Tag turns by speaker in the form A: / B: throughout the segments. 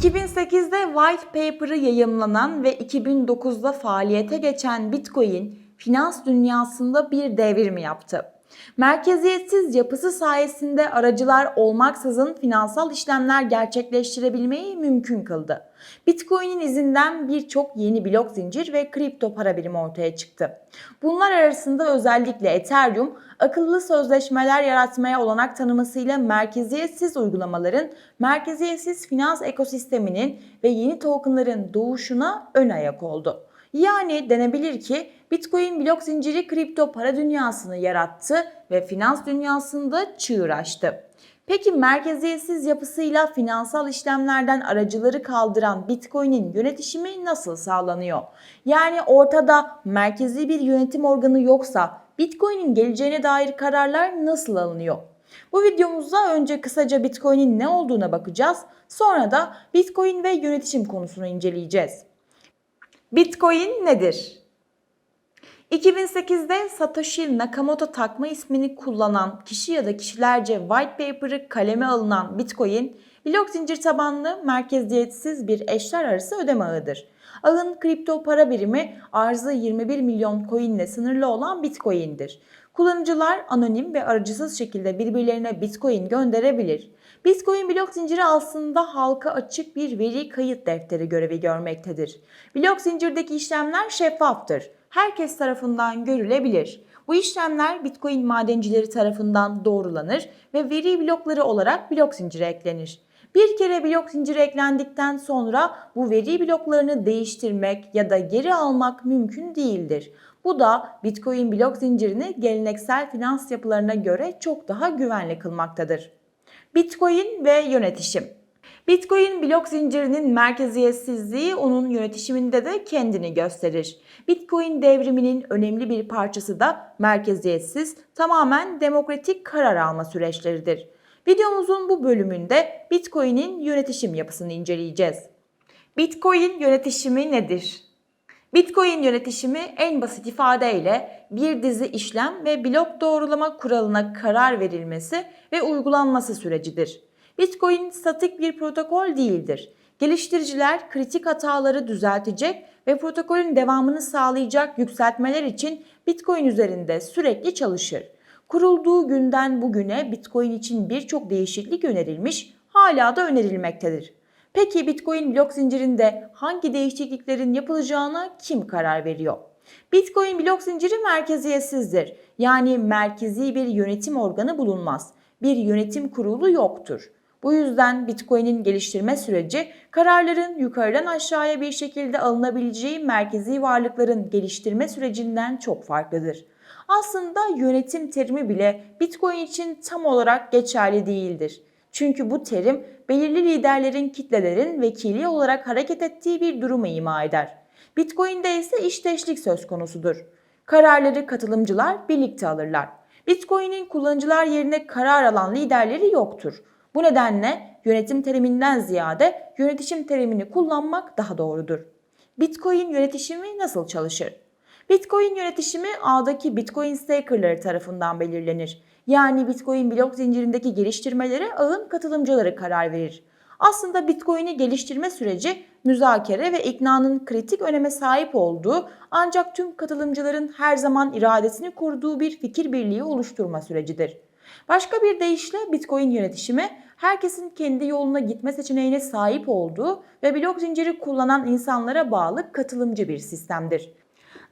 A: 2008'de White Paper'ı yayımlanan ve 2009'da faaliyete geçen Bitcoin, finans dünyasında bir devrim yaptı. Merkeziyetsiz yapısı sayesinde aracılar olmaksızın finansal işlemler gerçekleştirebilmeyi mümkün kıldı. Bitcoin'in izinden birçok yeni blok zincir ve kripto para birimi ortaya çıktı. Bunlar arasında özellikle Ethereum, akıllı sözleşmeler yaratmaya olanak tanımasıyla merkeziyetsiz uygulamaların, merkeziyetsiz finans ekosisteminin ve yeni tokenların doğuşuna ön ayak oldu. Yani denebilir ki Bitcoin blok zinciri kripto para dünyasını yarattı ve finans dünyasında çığır açtı. Peki merkeziyetsiz yapısıyla finansal işlemlerden aracıları kaldıran Bitcoin'in yönetişimi nasıl sağlanıyor? Yani ortada merkezi bir yönetim organı yoksa Bitcoin'in geleceğine dair kararlar nasıl alınıyor? Bu videomuzda önce kısaca Bitcoin'in ne olduğuna bakacağız. Sonra da Bitcoin ve yönetişim konusunu inceleyeceğiz. Bitcoin nedir? 2008'de Satoshi Nakamoto takma ismini kullanan kişi ya da kişilerce white paper'ı kaleme alınan Bitcoin, blok zincir tabanlı merkeziyetsiz bir eşler arası ödeme ağıdır. Ağın kripto para birimi arzı 21 milyon coin sınırlı olan Bitcoin'dir. Kullanıcılar anonim ve aracısız şekilde birbirlerine Bitcoin gönderebilir. Bitcoin blok zinciri aslında halka açık bir veri kayıt defteri görevi görmektedir. Blok zincirdeki işlemler şeffaftır. Herkes tarafından görülebilir. Bu işlemler Bitcoin madencileri tarafından doğrulanır ve veri blokları olarak blok zincire eklenir. Bir kere blok zinciri eklendikten sonra bu veri bloklarını değiştirmek ya da geri almak mümkün değildir. Bu da Bitcoin blok zincirini geleneksel finans yapılarına göre çok daha güvenli kılmaktadır. Bitcoin ve yönetişim. Bitcoin blok zincirinin merkeziyetsizliği onun yönetişiminde de kendini gösterir. Bitcoin devriminin önemli bir parçası da merkeziyetsiz, tamamen demokratik karar alma süreçleridir. Videomuzun bu bölümünde Bitcoin'in yönetişim yapısını inceleyeceğiz. Bitcoin yönetişimi nedir? Bitcoin yönetişimi en basit ifadeyle bir dizi işlem ve blok doğrulama kuralına karar verilmesi ve uygulanması sürecidir. Bitcoin statik bir protokol değildir. Geliştiriciler kritik hataları düzeltecek ve protokolün devamını sağlayacak yükseltmeler için Bitcoin üzerinde sürekli çalışır. Kurulduğu günden bugüne Bitcoin için birçok değişiklik önerilmiş, hala da önerilmektedir. Peki Bitcoin blok zincirinde hangi değişikliklerin yapılacağına kim karar veriyor? Bitcoin blok zinciri merkeziyetsizdir. Yani merkezi bir yönetim organı bulunmaz. Bir yönetim kurulu yoktur. Bu yüzden Bitcoin'in geliştirme süreci kararların yukarıdan aşağıya bir şekilde alınabileceği merkezi varlıkların geliştirme sürecinden çok farklıdır. Aslında yönetim terimi bile Bitcoin için tam olarak geçerli değildir. Çünkü bu terim belirli liderlerin kitlelerin vekili olarak hareket ettiği bir durumu ima eder. Bitcoin'de ise işteşlik söz konusudur. Kararları katılımcılar birlikte alırlar. Bitcoin'in kullanıcılar yerine karar alan liderleri yoktur. Bu nedenle yönetim teriminden ziyade yönetişim terimini kullanmak daha doğrudur. Bitcoin yönetişimi nasıl çalışır? Bitcoin yönetişimi ağdaki Bitcoin stakerları tarafından belirlenir. Yani Bitcoin blok zincirindeki geliştirmelere ağın katılımcıları karar verir. Aslında Bitcoin'i geliştirme süreci müzakere ve iknanın kritik öneme sahip olduğu ancak tüm katılımcıların her zaman iradesini kurduğu bir fikir birliği oluşturma sürecidir. Başka bir deyişle Bitcoin yönetişimi herkesin kendi yoluna gitme seçeneğine sahip olduğu ve blok zinciri kullanan insanlara bağlı katılımcı bir sistemdir.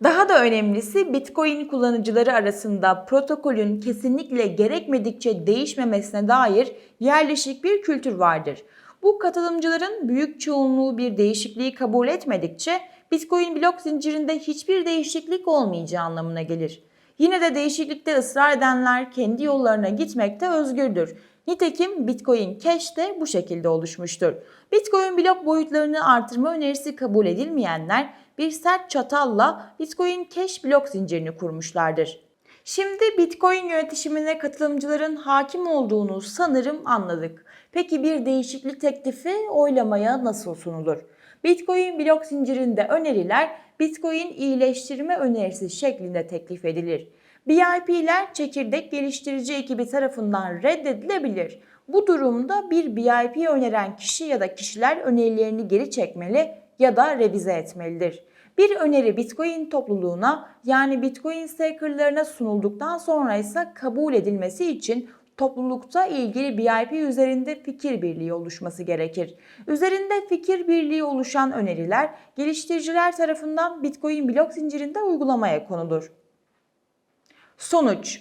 A: Daha da önemlisi Bitcoin kullanıcıları arasında protokolün kesinlikle gerekmedikçe değişmemesine dair yerleşik bir kültür vardır. Bu katılımcıların büyük çoğunluğu bir değişikliği kabul etmedikçe Bitcoin blok zincirinde hiçbir değişiklik olmayacağı anlamına gelir. Yine de değişiklikte ısrar edenler kendi yollarına gitmekte özgürdür. Nitekim Bitcoin Cash de bu şekilde oluşmuştur. Bitcoin blok boyutlarını artırma önerisi kabul edilmeyenler bir sert çatalla Bitcoin Cash blok zincirini kurmuşlardır. Şimdi Bitcoin yönetişimine katılımcıların hakim olduğunu sanırım anladık. Peki bir değişiklik teklifi oylamaya nasıl sunulur? Bitcoin blok zincirinde öneriler Bitcoin iyileştirme önerisi şeklinde teklif edilir. BIP'ler çekirdek geliştirici ekibi tarafından reddedilebilir. Bu durumda bir BIP öneren kişi ya da kişiler önerilerini geri çekmeli ya da revize etmelidir. Bir öneri Bitcoin topluluğuna yani Bitcoin stakerlarına sunulduktan sonra ise kabul edilmesi için toplulukta ilgili BIP üzerinde fikir birliği oluşması gerekir. Üzerinde fikir birliği oluşan öneriler geliştiriciler tarafından Bitcoin blok zincirinde uygulamaya konulur. Sonuç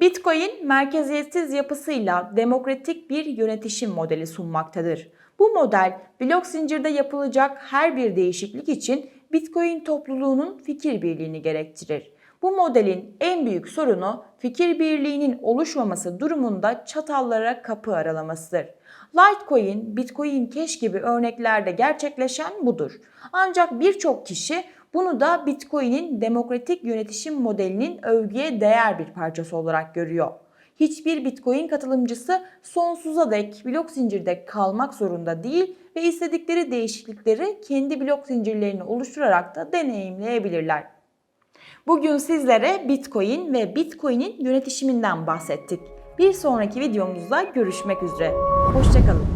A: Bitcoin merkeziyetsiz yapısıyla demokratik bir yönetişim modeli sunmaktadır. Bu model blok zincirde yapılacak her bir değişiklik için Bitcoin topluluğunun fikir birliğini gerektirir. Bu modelin en büyük sorunu fikir birliğinin oluşmaması durumunda çatallara kapı aralamasıdır. Litecoin, Bitcoin Cash gibi örneklerde gerçekleşen budur. Ancak birçok kişi bunu da Bitcoin'in demokratik yönetişim modelinin övgüye değer bir parçası olarak görüyor. Hiçbir Bitcoin katılımcısı sonsuza dek blok zincirde kalmak zorunda değil ve istedikleri değişiklikleri kendi blok zincirlerini oluşturarak da deneyimleyebilirler. Bugün sizlere Bitcoin ve Bitcoin'in yönetişiminden bahsettik. Bir sonraki videomuzda görüşmek üzere. Hoşçakalın.